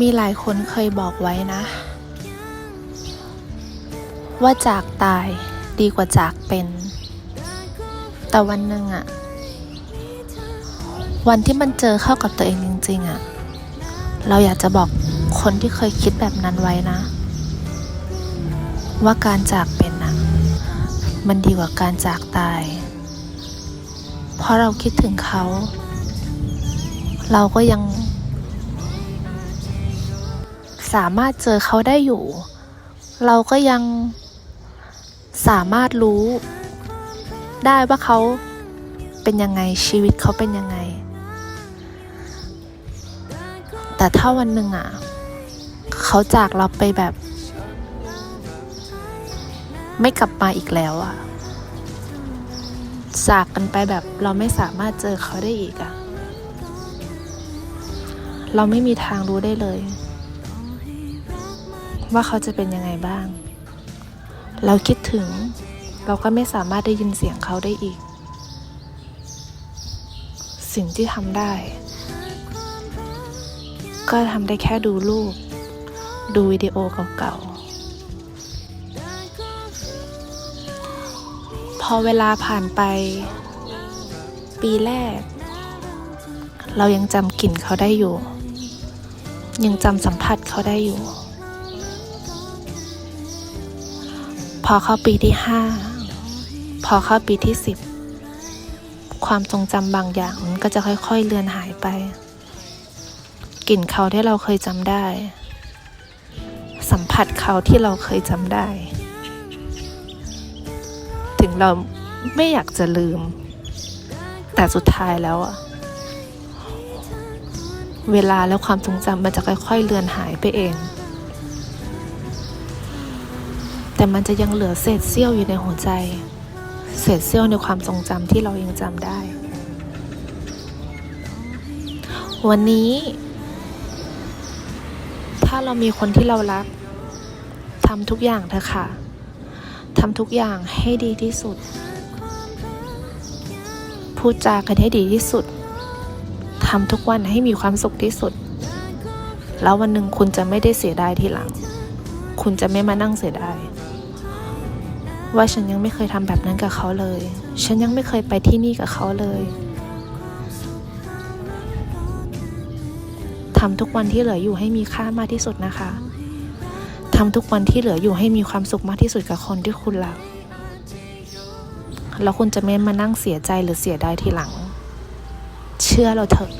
มีหลายคนเคยบอกไว้นะ ว่าจากตายดีกว่าจากเป็น แต่วันหนึ่งอะวันที่มันเจอเข้ากับตัวเองจริงๆอะเราอยากจะบอกคนที่เคยคิดแบบนั้นไว้นะ ว่าการจากเป็นอะมันดีกว่าการจากตาย เพราะเราคิดถึงเขา เราก็ยัง สามารถเจอเขาได้อยู่ เราก็ยังสามารถรู้ ได้ว่าเขาเป็นยังไงชีวิตเขาเป็นยังไง แต่ถ้าวันหนึ่งอะ เขาจากเราไปแบบ ไม่กลับมาอีกแล้วอะ จากกันไปแบบเราไม่สามารถเจอเขาได้อีกอะ เราไม่มีทางรู้ได้เลย ว่าเขาจะเป็นยังไงบ้าง เราคิดถึง เราก็ไม่สามารถได้ยินเสียงเขาได้อีก สิ่งที่ทำได้ ก็ทำได้แค่ดูรูป ดูวิดีโอเก่าๆ พอเวลาผ่านไป ปีแรก เรายังจำกลิ่นเขาได้อยู่ ยังจำสัมผัสเขาได้อยู่ พอเข้าปีที่ห้าพอเข้าปีที่สิบความทรงจำบางอย่างมันก็จะค่อยๆเลือนหายไป กลิ่นเขาที่เราเคยจำได้ สัมผัสเขาที่เราเคยจำได้ ถึงเราไม่อยากจะลืม แต่สุดท้ายแล้วอะเวลาและความทรงจำมันจะค่อยๆเลือนหายไปเอง แต่มันจะยังเหลือเศษเสี้ยวอยู่ในหัวใจ เศษเสี้ยวในความทรงจำที่เรายังจำได้ วันนี้ ถ้าเรามีคนที่เรารักทำทุกอย่างเถอะค่ะทำทุกอย่างให้ดีที่สุด พูดจากันให้ดีที่สุดทำทุกวันให้มีความสุขที่สุด แล้ววันหนึ่งคุณจะไม่ได้เสียดายทีหลัง คุณจะไม่มานั่งเสียดาย ว่าฉันยังไม่เคยทำแบบนั้นกับเขาเลย ฉันยังไม่เคยไปที่นี่กับเขาเลยทำทุกวันที่เหลืออยู่ให้มีค่ามากที่สุดนะคะทำทุกวันที่เหลืออยู่ให้มีความสุขมากที่สุดกับคนที่คุณรัก แล้วคุณจะไม่มานั่งเสียใจหรือเสียดายทีหลัง เชื่อเราเถอะ